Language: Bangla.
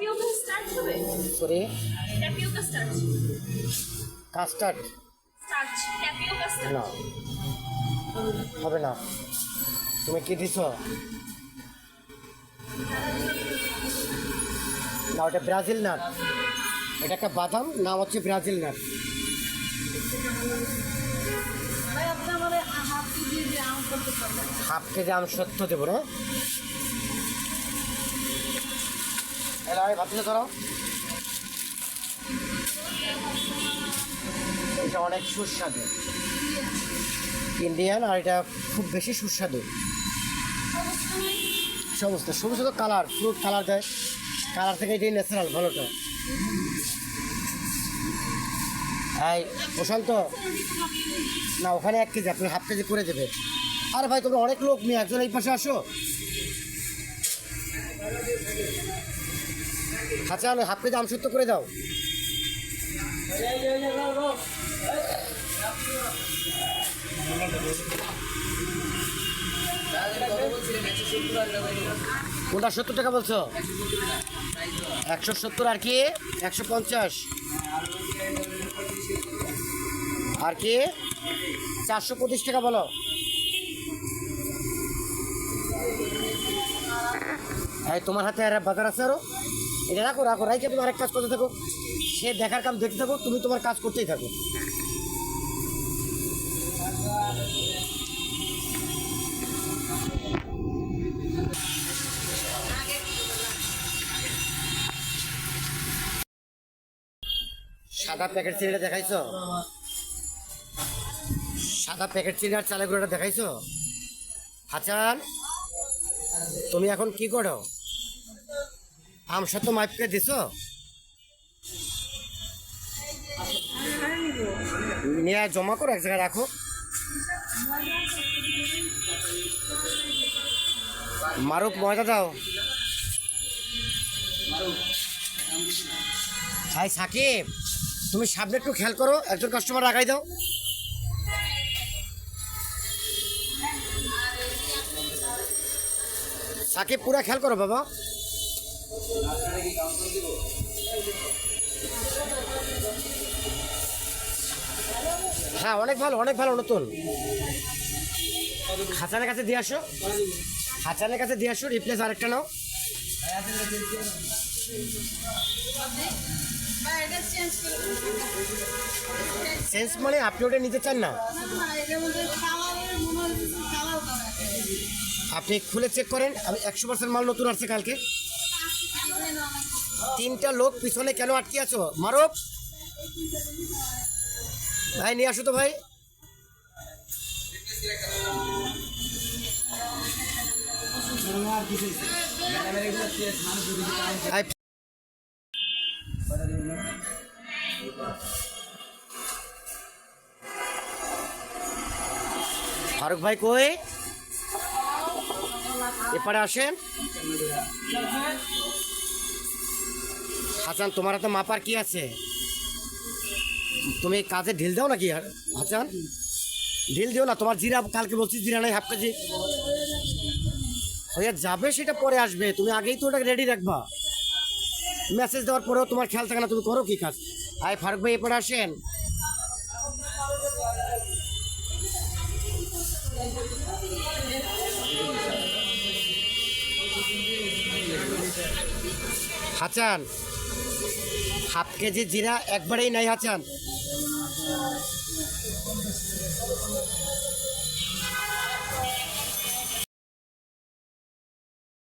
স্টার্চ হবে? Sorry starch custard? Starch tapioca starch না। হবে। না। তুমি কি দিছ? না ওটা ব্রাজিল নাট। এটা একটা বাদাম? নাম হচ্ছে ব্রাজিল নাট। হাফ কেজি আম সত্য দেবো না? ভাই ধরো এটা অনেক সুস্বাদু। ইন্ডিয়ান আর এটা খুব বেশি সুস্বাদু। সমস্ত সমস্ত কালার ফ্রুট কালার দেয়। কালার থেকে এটাই ন্যাচারাল ভালোটা। এই, প্রশান্ত, না, ওখানে এক কেজি, আপনি হাফ কেজি করে দেবে আরে ভাই, তোমরা অনেক লোক নিয়ে একজন এই পাশে আসো। আচ্ছা আমি হাফ কেজি আমসত্ব করে দাও। কোনটা সত্তর টাকা বলছো? একশো সত্তর আর কি? একশো পঞ্চাশ। আর কি? চারশো পঁচিশ টাকা বলো। তোমার হাতে আর বাজার আছে আরও? এটা রাখো রাখো রাইকে তুমি আরেক কাজ করতে থাকো। সে দেখার কাম দেখতে থাকো, তুমি তোমার কাজ করতেই থাকো। সাদা প্যাকেট চিনিটা দেখাইছো? সাদা প্যাকেট চিনি আর চালের গুঁড়োটা দেখাইছো? হাচান তুমি এখন কি করো? আম সত্য মাইপকে দিছো? নিয়ে জমা করো, এক জায়গায় রাখো। মারুক, ময়দা দাও। হাই, সাকিব, তুমি সামনে একটু খেয়াল করো, একজন কাস্টমার রাখাই দাও। সাকিব, পুরা খেয়াল করো, বাবা। হ্যাঁ অনেক ভালো অনেক ভালো নতুন। হাসানের কাছে দিয়ে আসো। হাসানের কাছে দিয়ে আসো রিপ্লেস আরেকটা নাও। সেন্স মানে আপনি ওটা নিতে চান না? আপনি খুলে চেক করেন, আমি একশো পার্সেন্ট মাল নতুন আসছে কালকে। তিনটা লোক পিছনে কেন আটকে আছো? মারব ভাই, নিয়ে আসো তো ভাই, ফারুক ভাই কই? এপারে আসেন। হাসান, তোমার হাতে মাপার কি আছে? তুমি কাজে ঢিল দাও নাকি হাসান? ঢিল দিও না, তোমার জিরা কালকে বলছি জিরা নাই, হাফ কেজি। হয়ে যাবে, সেটা পরে আসবে। তুমি আগেই তো ওটাকে রেডি রাখবা। মেসেজ দেওয়ার পরেও তোমার খেয়াল থাকে না, তুমি করো কি কাজ। আয় ফারুক ভাই এপারে আসেন। হাসান হাফ কেজি জিরা একবারেই নাই হাচান